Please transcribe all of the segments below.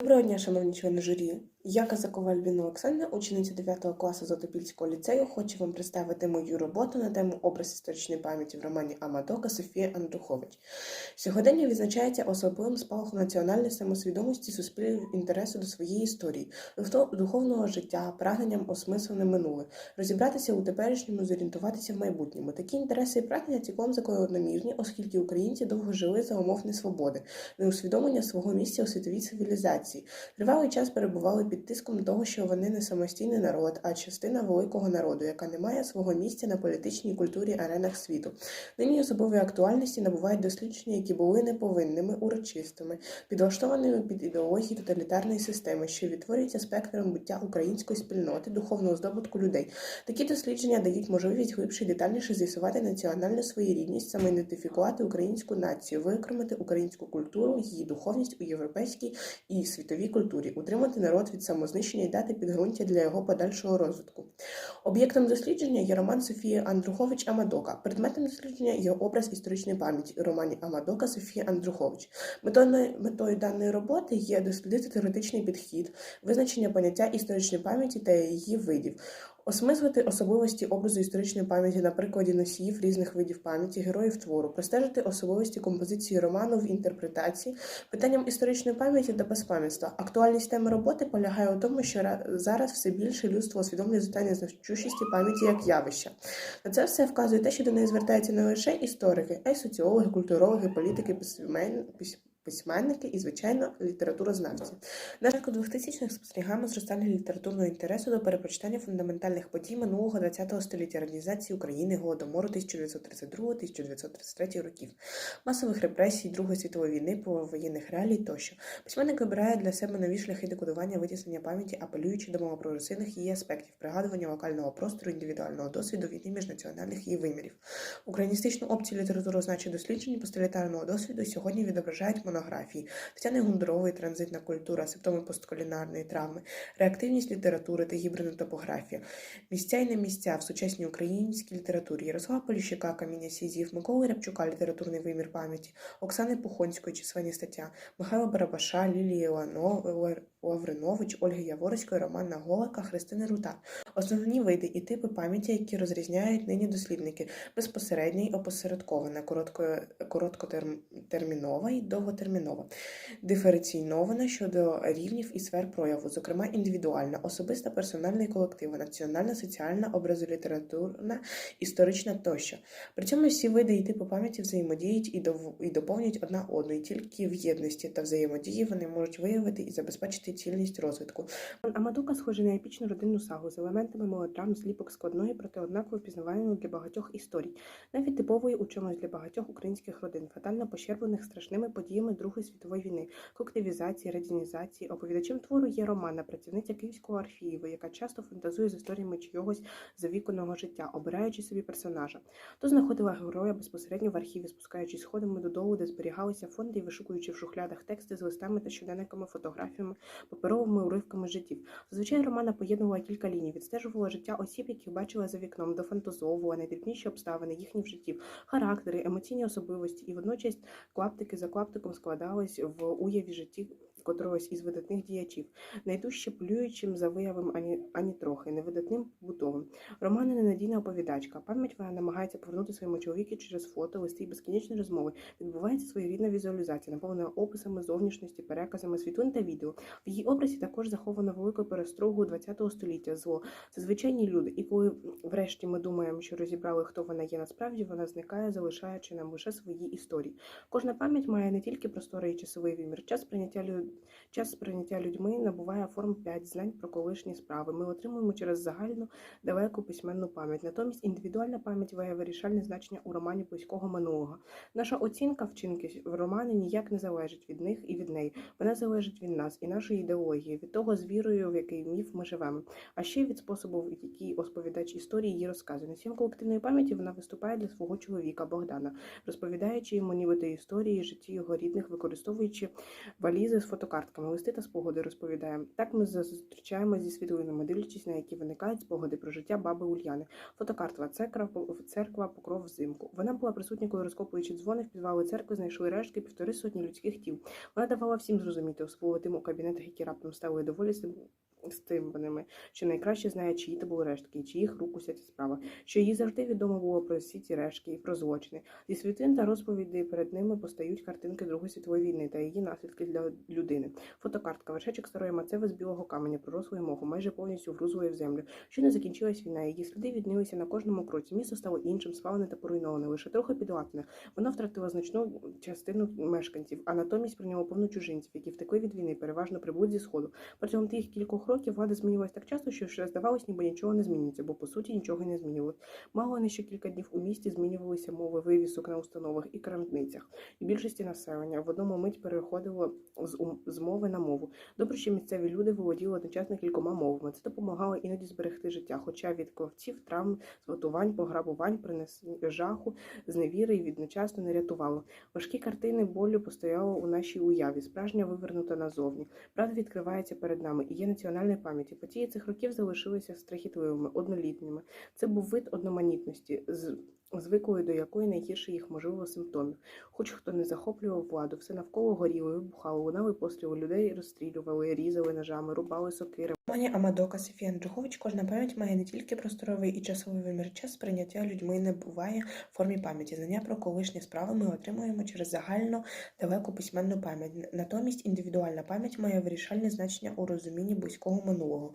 Доброго дня, шановні члени журі. Я Казакова Альбіна Олександра, учениця 9 класу Зотопільського ліцею, хочу вам представити мою роботу на тему образ історичної пам'яті в романі Амадока Софія Андрухович. Сьогодення відзначається особливим спалахом національної самосвідомості суспільного інтересу до своєї історії, духовного життя, прагненням осмислене минуле, розібратися у теперішньому, зорієнтуватися в майбутньому. Такі інтереси і прагнення цілком закономірні, оскільки українці довго жили за умов несвободи, неусвідомлення свого місця у світовій цивілізації. Тривалий час перебували під тиском того, що вони не самостійний народ, а частина великого народу, яка не має свого місця на політичній культурі аренах світу. Нині особливої актуальності набувають дослідження, які були неповинними, урочистими, підлаштованими під ідеології тоталітарної системи, що відтворюється спектром буття української спільноти, духовного здобутку людей. Такі дослідження дають можливість глибше і детальніше з'ясувати національну своєрідність, самоідентифікувати українську націю, виокремити українську культуру, її духовність у європейській і світовій культурі, утримати народ від самознищення і дати підґрунтя для його подальшого розвитку. Об'єктом дослідження є роман Софії Андрухович Амадока. Предметом дослідження є образ історичної пам'яті романі Амадока Софії Андрухович. Метою, метою даної роботи є дослідити теоретичний підхід, визначення поняття історичної пам'яті та її видів. Осмислити особливості образу історичної пам'яті на прикладі носіїв різних видів пам'яті, героїв твору, простежити особливості композиції роману в інтерпретації, питанням історичної пам'яті та безпам'ятства. Актуальність теми роботи полягає у тому, що зараз все більше людство усвідомлює питання значущості пам'яті як явища. На це все вказує те, що до неї звертаються не лише історики, а й соціологи, культурологи, політики, письмен- пись- письменники і, звичайно, літературознавці. На початку 2000-х спостерігаємо зростання літературного інтересу до перепочитання фундаментальних подій минулого ХХ століття радянізації України, голодомору 1932-1933 років, масових репресій Другої світової війни, повоєнних реалій тощо. Письменник вибирає для себе нові шляхи декодування, витіснення пам'яті, апелюючи до мовопрогресивних її аспектів, пригадування локального простору, індивідуального досвіду війни міжнаціональних її вимірів. Україністичну опцію літературозначних досліджень постолітарного досвіду сьогодні відображають монографії Тетяни Гундурової «Транзитна культура», симптоми посткулінарної травми, реактивність літератури та гібридна топографія, місця і не місця в сучасній українській літературі, Ярослава Поліщука, Каміння Сізів, Миколи Рябчука, літературний вимір пам'яті, Оксани Пухонської, численні стаття, Михайла Барабаша, Лілії Лавринович, Ольги Яворської, Романа Голака, Христини Рута. Основні види і типи пам'яті, які розрізняють нині дослідники: безпосередня й опосередкована, коротко, короткотермінова і довготермінова, диференційнована щодо рівнів і сфер прояву, зокрема індивідуальна, особиста, персональна і колективна, національна, соціальна, образолітературна, історична тощо. При цьому всі види і типи пам'яті взаємодіють і, і доповнюють одна одну, і тільки в єдності та взаємодії вони можуть виявити і забезпечити цільність розвитку. Амадука схожий на епічну родинну сагу з елементами мелодрам, зліпок складної, проте однаково впізнаваної для багатьох історій, навіть типової у чомусь для багатьох українських родин, фатально пощерблених страшними подіями Другої світової війни, колективізації, радянізації. Оповідачем твору є Романа, працівниця Київського архіву, яка часто фантазує з історіями чогось завіканого життя, обираючи собі персонажа. То знаходила героя безпосередньо в архіві, спускаючись сходами додолу, де зберігалися фонди вишукуючи в шухлядах тексти з листами та щоденниками, фотографіями, паперовими уривками життів. Зазвичай Романа поєднувала кілька ліній, відстежувала життя осіб, яких бачила за вікном, дофантазовувала найдрібніші обставини їхніх життів, характери, емоційні особливості, і водночас клаптики за клаптиком складались в уяві житті котрогось із видатних діячів, найдужче плюючим за виявом ані, ані трохи, невидатним бутовим. Романа ненадійна оповідачка. Пам'ять вона намагається повернути своєму чоловіку через фото, листи і безкінечні розмови. Відбувається своєрідна візуалізація, наповнена описами зовнішності, переказами світлин та відео. В її образі також заховано велику перестрогу ХХ століття зло. Це звичайні люди. І коли врешті ми думаємо, що розібрали, хто вона є насправді, вона зникає, залишаючи нам лише свої історії. Кожна пам'ять має не тільки просторий і часовий вимір, час прийняття. Час сприйняття людьми набуває форм 5 знань про колишні справи. Ми отримуємо через загальну далеку письменну пам'ять. Натомість індивідуальна пам'ять має вирішальне значення у романі близького минулого. Наша оцінка вчинки в романі ніяк не залежить від них і від неї. Вона залежить від нас і нашої ідеології, від того з вірою, в який міф ми живемо, а ще й від способу, в який розповідач історії її розказує. Носієм колективної пам'яті вона виступає для свого чоловіка Богдана, розповідаючи йому нібито історії житті його рідних, використовуючи валізи з фотокартками. листи та спогади розповідає. Так ми зустрічаємося зі світлинами, дивлячись на які виникають спогади про життя баби Ульяни. Фотокартка церква, покров взимку. Вона була присутня, коли розкопуючи дзвони в підвали церкви, знайшли рештки півтори сотні людських тіл. Вона давала всім зрозуміти, у тим у кабінетах, які раптом стали доволі сим- стимбаними, що найкраще знає, чиї то були рештки чиїх рук ця справа, що їй завжди відомо було про всі ці рештки і про злочини. Зі світлин та розповідей перед ними постають картинки Другої світової війни та її наслідки для людини. Фотокартка, вершечок старої мацеви з білого каменя, пророслої моху, майже повністю вгрузлої в землю. Що не закінчилась війна, її сліди віднилися на кожному кроці. Місто стало іншим, спалене та поруйноване, лише трохи підлатне. Вона втратила значну частину мешканців, а натомість прийняло повну чужинців, які втекли від війни, переважно прибуть зі сходу. Протягом тих кількох років влада змінювалась так часто, що вже здавалось, ніби нічого не змінюється, бо по суті нічого не змінювалось. Мало не ще кілька днів у місті змінювалися мови вивісок на установах і крамницях. І більшості населення в одному мить переходило з, ум- з мови на мову. Добре, що місцеві люди володіли одночасно кількома мовами. Це допомагало іноді зберегти життя, хоча від ковців, травм, зґвалтувань, пограбувань, принесення жаху, зневіри і відночасно не рятувало. Важкі картини болю постояло у нашій уяві, справжня вивернута назовні. Правда відкривається перед нами і є національної пам'яті. Події цих років залишилися страхітливими, однолітніми. Це був вид одноманітності, звиклої до якої найгірше їх можливо симптомів. Хоч хто не захоплював владу, все навколо горіло, вибухало, лунали постріли, людей розстрілювали, різали ножами, рубали сокири. Пані Амадока Софія Андрухович, кожна пам'ять має не тільки просторовий і часовий вимір час сприйняття людьми не буває в формі пам'яті. Знання про колишні справи ми отримуємо через загально далеку письменну пам'ять. Натомість індивідуальна пам'ять має вирішальне значення у розумінні близького минулого,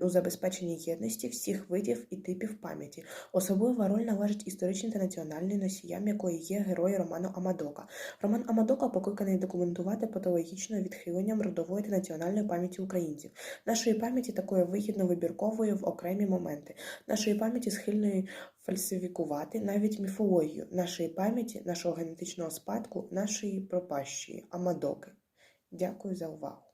у забезпеченні єдності всіх видів і типів пам'яті. Особлива роль належить історичній та національній носіям, якої є герой роману Амадока. Роман Амадока покликаний документувати патологічне відхиленням родової та національної пам'яті українців. Нашої пам'яті такої вигідно вибіркової в окремі моменти, нашої пам'яті схильної фальсифікувати навіть міфологію, нашої пам'яті, нашого генетичного спадку, нашої пропащої Амадоки. Дякую за увагу.